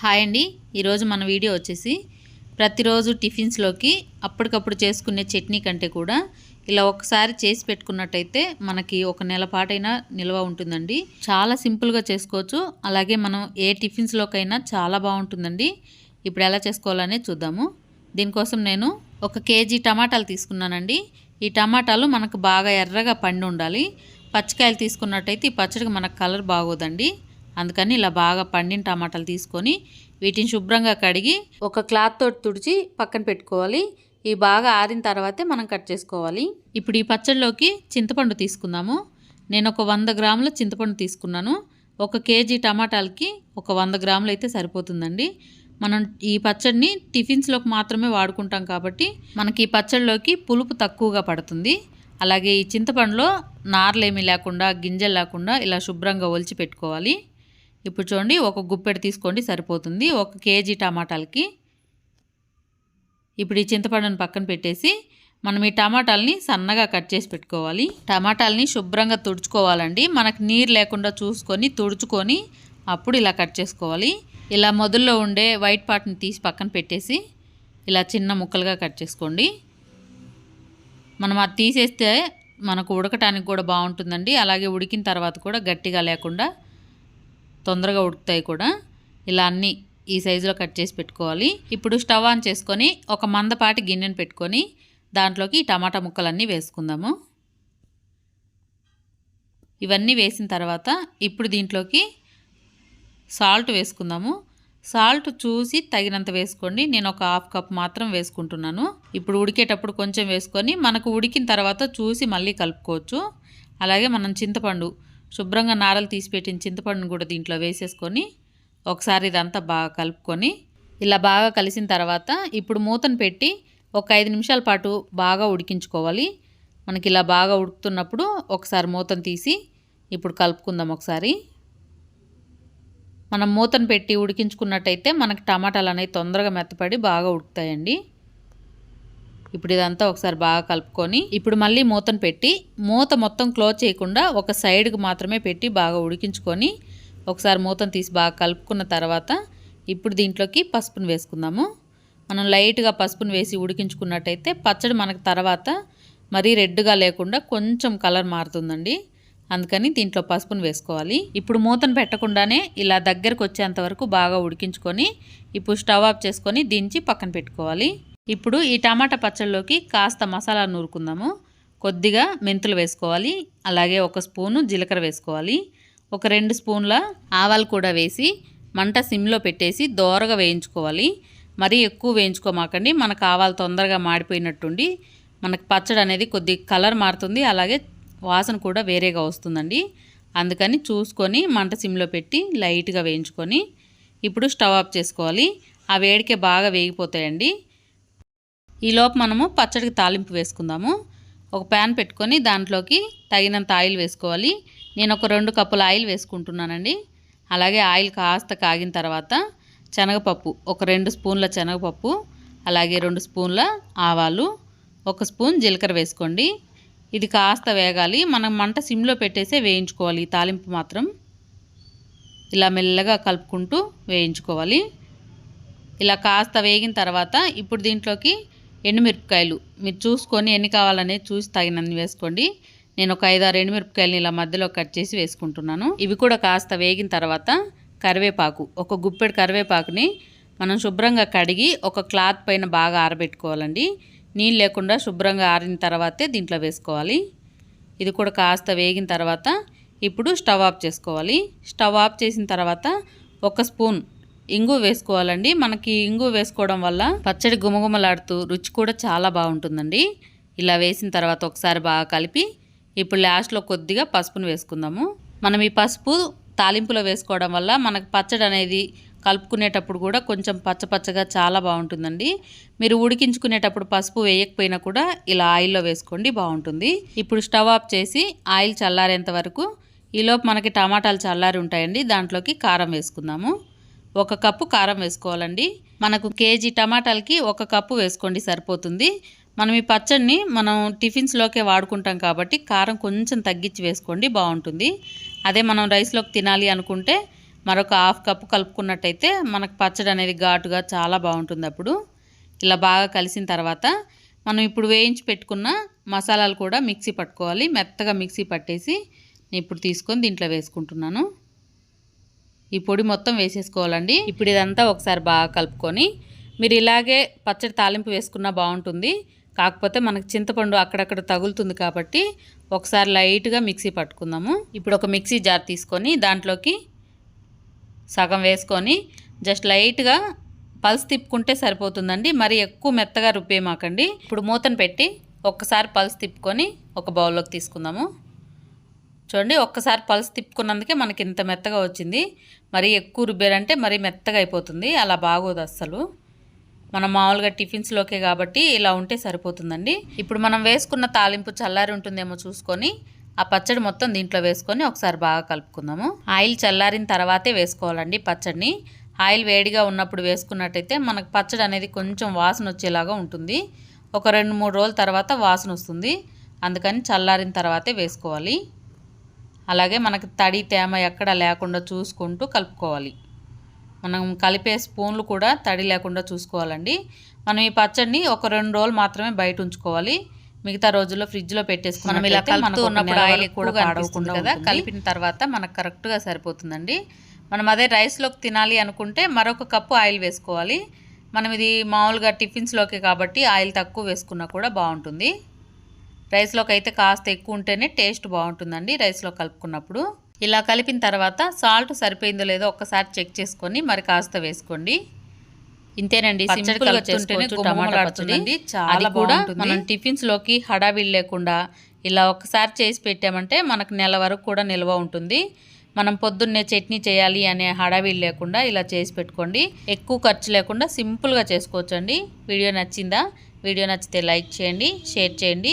Hi అండి. ఈరోజు మన వీడియో వచ్చేసి ప్రతిరోజు టిఫిన్స్లోకి అప్పటికప్పుడు చేసుకునే చట్నీ కంటే కూడా ఇలా ఒకసారి చేసి పెట్టుకున్నట్టయితే మనకి ఒక నెల పాటైనా నిల్వ ఉంటుందండి. చాలా సింపుల్గా చేసుకోవచ్చు. అలాగే మనం ఏ టిఫిన్స్లోకైనా చాలా బాగుంటుందండి. ఇప్పుడు ఎలా చేసుకోవాలనే చూద్దాము. దీనికోసం నేను ఒక కేజీ టమాటాలు తీసుకున్నానండి. ఈ టమాటాలు మనకు బాగా ఎర్రగా పండి ఉండాలి. పచ్చికాయలు తీసుకున్నట్టయితే ఈ పచ్చడికి మనకు కలర్ బాగోదండి. అందుకని ఇలా బాగా పండిన టమాటాలు తీసుకొని వీటిని శుభ్రంగా కడిగి ఒక క్లాత్ తోటి తుడిచి పక్కన పెట్టుకోవాలి. ఇవి బాగా ఆరిన తర్వాతే మనం కట్ చేసుకోవాలి. ఇప్పుడు ఈ పచ్చడిలోకి చింతపండు తీసుకుందాము. నేను ఒక వంద గ్రాముల చింతపండు తీసుకున్నాను. ఒక కేజీ టమాటాలకి ఒక వంద గ్రాములు అయితే సరిపోతుందండి. మనం ఈ పచ్చడిని టిఫిన్స్లోకి మాత్రమే వాడుకుంటాం కాబట్టి మనకి ఈ పచ్చడిలోకి పులుపు తక్కువగా పడుతుంది. అలాగే ఈ చింతపండులో నార్లేమీ లేకుండా గింజలు లేకుండా ఇలా శుభ్రంగా ఒలిచి పెట్టుకోవాలి. ఇప్పుడు చూడండి ఒక గుప్పెడు తీసుకోండి సరిపోతుంది. ఒక కేజీ టమాటాలకి ఇప్పుడు ఈ చింతపండుని పక్కన పెట్టేసి మనం ఈ టమాటాలని సన్నగా కట్ చేసి పెట్టుకోవాలి. టమాటాలని శుభ్రంగా తుడుచుకోవాలండి. మనకు నీరు లేకుండా చూసుకొని తుడుచుకొని అప్పుడు ఇలా కట్ చేసుకోవాలి. ఇలా మొదల్లో ఉండే వైట్ పార్ట్ని తీసి పక్కన పెట్టేసి ఇలా చిన్న ముక్కలుగా కట్ చేసుకోండి. మనం అది తీసేస్తే మనకు ఉడకటానికి కూడా బాగుంటుందండి. అలాగే ఉడికిన తర్వాత కూడా గట్టిగా లేకుండా తొందరగా ఉడుకుతాయి కూడా. ఇలా అన్నీ ఈ సైజులో కట్ చేసి పెట్టుకోవాలి. ఇప్పుడు స్టవ్ ఆన్ చేసుకొని ఒక మందపాటి గిన్నెను పెట్టుకొని దాంట్లోకి టమాటా ముక్కలన్నీ వేసుకుందాము. ఇవన్నీ వేసిన తర్వాత ఇప్పుడు దీంట్లోకి సాల్ట్ వేసుకుందాము. సాల్ట్ చూసి తగినంత వేసుకోండి. నేను ఒక హాఫ్ కప్ మాత్రం వేసుకుంటున్నాను. ఇప్పుడు ఉడికేటప్పుడు కొంచెం వేసుకొని మనకు ఉడికిన తర్వాత చూసి మళ్ళీ కలుపుకోవచ్చు. అలాగే మనం చింతపండు శుభ్రంగా నారలు తీసిపెట్టిన చింతపండును కూడా దీంట్లో వేసేసుకొని ఒకసారి ఇదంతా బాగా కలుపుకొని ఇలా బాగా కలిసిన తర్వాత ఇప్పుడు మూతను పెట్టి ఒక ఐదు నిమిషాల పాటు బాగా ఉడికించుకోవాలి. మనకి ఇలా బాగా ఉడుకుతున్నప్పుడు ఒకసారి మూతను తీసి ఇప్పుడు కలుపుకుందాం ఒకసారి. మనం మూతను పెట్టి ఉడికించుకున్నట్టయితే మనకి టమాటాలు అనేవి తొందరగా మెత్తపడి బాగా ఉడుకుతాయండి. ఇప్పుడు ఇదంతా ఒకసారి బాగా కలుపుకొని ఇప్పుడు మళ్ళీ మూతను పెట్టి మూత మొత్తం క్లోజ్ చేయకుండా ఒక సైడ్కి మాత్రమే పెట్టి బాగా ఉడికించుకొని ఒకసారి మూతను తీసి బాగా కలుపుకున్న తర్వాత ఇప్పుడు దీంట్లోకి పసుపును వేసుకుందాము. మనం లైట్గా పసుపును వేసి ఉడికించుకున్నట్టయితే పచ్చడి మనకు తర్వాత మరీ రెడ్గా లేకుండా కొంచెం కలర్ మారుతుందండి. అందుకని దీంట్లో పసుపును వేసుకోవాలి. ఇప్పుడు మూతను పెట్టకుండానే ఇలా దగ్గరకు వచ్చేంత వరకు బాగా ఉడికించుకొని ఇప్పుడు స్టవ్ ఆఫ్ చేసుకొని దించి పక్కన పెట్టుకోవాలి. ఇప్పుడు ఈ టమాటా పచ్చళ్ళలోకి కాస్త మసాలా నూరుకుందాము. కొద్దిగా మెంతులు వేసుకోవాలి. అలాగే ఒక స్పూను జీలకర్ర వేసుకోవాలి. ఒక రెండు స్పూన్ల ఆవాలు కూడా వేసి మంట సిమ్లో పెట్టేసి దోరగా వేయించుకోవాలి. మరీ ఎక్కువ వేయించుకోమాకండి. మనకు ఆవాలు తొందరగా మాడిపోయినట్టుండి మనకు పచ్చడి అనేది కొద్ది కలర్ మారుతుంది. అలాగే వాసన కూడా వేరేగా వస్తుందండి. అందుకని చూసుకొని మంట సిమ్లో పెట్టి లైట్గా వేయించుకొని ఇప్పుడు స్టవ్ ఆఫ్ చేసుకోవాలి. ఆ వేడికే బాగా వేగిపోతాయండి. ఈలోపు మనము పచ్చడికి తాలింపు వేసుకుందాము. ఒక ప్యాన్ పెట్టుకొని దాంట్లోకి తగినంత ఆయిల్ వేసుకోవాలి. నేను ఒక రెండు కప్పుల ఆయిల్ వేసుకుంటున్నానండి. అలాగే ఆయిల్ కాస్త కాగిన తర్వాత శనగపప్పు ఒక రెండు స్పూన్ల శనగపప్పు అలాగే రెండు స్పూన్ల ఆవాలు ఒక స్పూన్ జీలకర్ర వేసుకోండి. ఇది కాస్త వేగాలి. మనం మంట సిమ్లో పెట్టేసే వేయించుకోవాలి. తాలింపు మాత్రం ఇలా మెల్లగా కలుపుకుంటూ వేయించుకోవాలి. ఇలా కాస్త వేగిన తర్వాత ఇప్పుడు దీంట్లోకి ఎండుమిరపకాయలు. మీరు చూసుకొని ఎన్ని కావాలనేది చూసి తగినన్ని వేసుకోండి. నేను ఒక ఐదారు ఎండుమిరపకాయలని ఇలా మధ్యలో కట్ చేసి వేసుకుంటున్నాను. ఇవి కూడా కాస్త వేగిన తర్వాత కరివేపాకు ఒక గుప్పెడు కరివేపాకుని మనం శుభ్రంగా కడిగి ఒక క్లాత్ పైన బాగా ఆరబెట్టుకోవాలండి. నీళ్ళు లేకుండా శుభ్రంగా ఆరిన తర్వాతే దీంట్లో వేసుకోవాలి. ఇది కూడా కాస్త వేగిన తర్వాత ఇప్పుడు స్టవ్ ఆఫ్ చేసుకోవాలి. స్టవ్ ఆఫ్ చేసిన తర్వాత ఒక స్పూన్ ఇంగు వేసుకోవాలండి. మనకి ఇంగు వేసుకోవడం వల్ల పచ్చడి గుమగుమలాడుతూ రుచి కూడా చాలా బాగుంటుందండి. ఇలా వేసిన తర్వాత ఒకసారి బాగా కలిపి ఇప్పుడు లాస్ట్లో కొద్దిగా పసుపును వేసుకుందాము. మనం ఈ పసుపు తాలింపులో వేసుకోవడం వల్ల మనకు పచ్చడి అనేది కలుపుకునేటప్పుడు కూడా కొంచెం పచ్చపచ్చగా చాలా బాగుంటుందండి. మీరు ఉడికించుకునేటప్పుడు పసుపు వేయకపోయినా కూడా ఇలా ఆయిల్లో వేసుకోండి బాగుంటుంది. ఇప్పుడు స్టవ్ ఆఫ్ చేసి ఆయిల్ చల్లారేంత వరకు ఈలోపు మనకి టమాటాలు చల్లారి ఉంటాయండి. దాంట్లోకి కారం వేసుకుందాము. ఒక కప్పు కారం వేసుకోవాలండి. మనకు కేజీ టమాటాలకి ఒక కప్పు వేసుకోండి సరిపోతుంది. మనం ఈ పచ్చడిని మనం టిఫిన్స్లోకే వాడుకుంటాం కాబట్టి కారం కొంచెం తగ్గించి వేసుకోండి బాగుంటుంది. అదే మనం రైస్లోకి తినాలి అనుకుంటే మరొక హాఫ్ కప్పు కలుపుకున్నట్టయితే మనకు పచ్చడి అనేది ఘాటుగా చాలా బాగుంటుంది అప్పుడు. ఇలా బాగా కలిసిన తర్వాత మనం ఇప్పుడు వేయించి పెట్టుకున్న మసాలాలు కూడా మిక్సీ పట్టుకోవాలి. మెత్తగా మిక్సీ పట్టేసి నేను ఇప్పుడు తీసుకొని దీంట్లో వేసుకుంటున్నాను. ఈ పొడి మొత్తం వేసేసుకోవాలండి. ఇప్పుడు ఇదంతా ఒకసారి బాగా కలుపుకొని మీరు ఇలాగే పచ్చడి తాలింపు వేసుకున్నా బాగుంటుంది. కాకపోతే మనకు చింతపండు అక్కడక్కడ తగులుతుంది కాబట్టి ఒకసారి లైట్గా మిక్సీ పట్టుకుందాము. ఇప్పుడు ఒక మిక్సీ జార్ తీసుకొని దాంట్లోకి సగం వేసుకొని జస్ట్ లైట్గా పల్స్ తిప్పుకుంటే సరిపోతుందండి. మరి ఎక్కువ మెత్తగా రుబ్బేమాకండి ఇప్పుడు మూతను పెట్టి ఒక్కసారి పల్స్ తిప్పుకొని ఒక బౌల్లోకి తీసుకుందాము. చూడండి ఒక్కసారి పల్స్ తిప్పుకున్నందుకే మనకి ఇంత మెత్తగా వచ్చింది. మరి ఎక్కువ రుబ్బారంటే మరీ మెత్తగా అయిపోతుంది. అలా బాగోదు అస్సలు. మనం మామూలుగా టిఫిన్స్లోకే కాబట్టి ఇలా ఉంటే సరిపోతుందండి. ఇప్పుడు మనం వేసుకున్న తాలింపు చల్లారి ఉంటుందేమో చూసుకొని ఆ పచ్చడి మొత్తం దీంట్లో వేసుకొని ఒకసారి బాగా కలుపుకుందాము. ఆయిల్ చల్లారిన తర్వాతే వేసుకోవాలండి పచ్చడిని. ఆయిల్ వేడిగా ఉన్నప్పుడు వేసుకున్నట్టయితే మనకు పచ్చడి అనేది కొంచెం వాసన వచ్చేలాగా ఉంటుంది. ఒక రెండు మూడు రోజుల తర్వాత వాసన వస్తుంది. అందుకని చల్లారిన తర్వాతే వేసుకోవాలి. అలాగే మనకు తడి తేమ ఎక్కడ లేకుండా చూసుకుంటూ కలుపుకోవాలి. మనం కలిపే స్పూన్లు కూడా తడి లేకుండా చూసుకోవాలండి. మనం ఈ పచ్చడిని ఒక రెండు రోజులు మాత్రమే బయట ఉంచుకోవాలి. మిగతా రోజుల్లో ఫ్రిడ్జ్లో పెట్టేసుకుని మనం ఇలా కలుపుతూ ఉన్నప్పుడు ఆయిల్ కూడా పాడవకుండా కదా. కలిపిన తర్వాత మనకు కరెక్ట్గా సరిపోతుందండి. మనం అదే రైస్లోకి తినాలి అనుకుంటే మరొక కప్పు ఆయిల్ వేసుకోవాలి. మనం ఇది మామూలుగా టిఫిన్స్లోకి కాబట్టి ఆయిల్ తక్కువ వేసుకున్నా కూడా బాగుంటుంది. రైస్లోకి అయితే కాస్త ఎక్కువ ఉంటేనే టేస్ట్ బాగుంటుందండి రైస్లో కలుపుకున్నప్పుడు. ఇలా కలిపిన తర్వాత సాల్ట్ సరిపోయిందో లేదో ఒక్కసారి చెక్ చేసుకొని మరి కాస్త వేసుకోండి. ఇంతేనండి చేసుకుంటేనే టమాటా పచ్చడి చాలా కూడా మనం టిఫిన్స్లోకి హడావిడి లేకుండా ఇలా ఒకసారి చేసి పెట్టామంటే మనకు నెల వరకు కూడా నిల్వ ఉంటుంది. మనం పొద్దున్నే చట్నీ చేయాలి అనే హడావిడి లేకుండా ఇలా చేసి పెట్టుకోండి. ఎక్కువ ఖర్చు లేకుండా సింపుల్గా చేసుకోవచ్చండి. వీడియో నచ్చిందా? వీడియో నచ్చితే లైక్ చేయండి షేర్ చేయండి.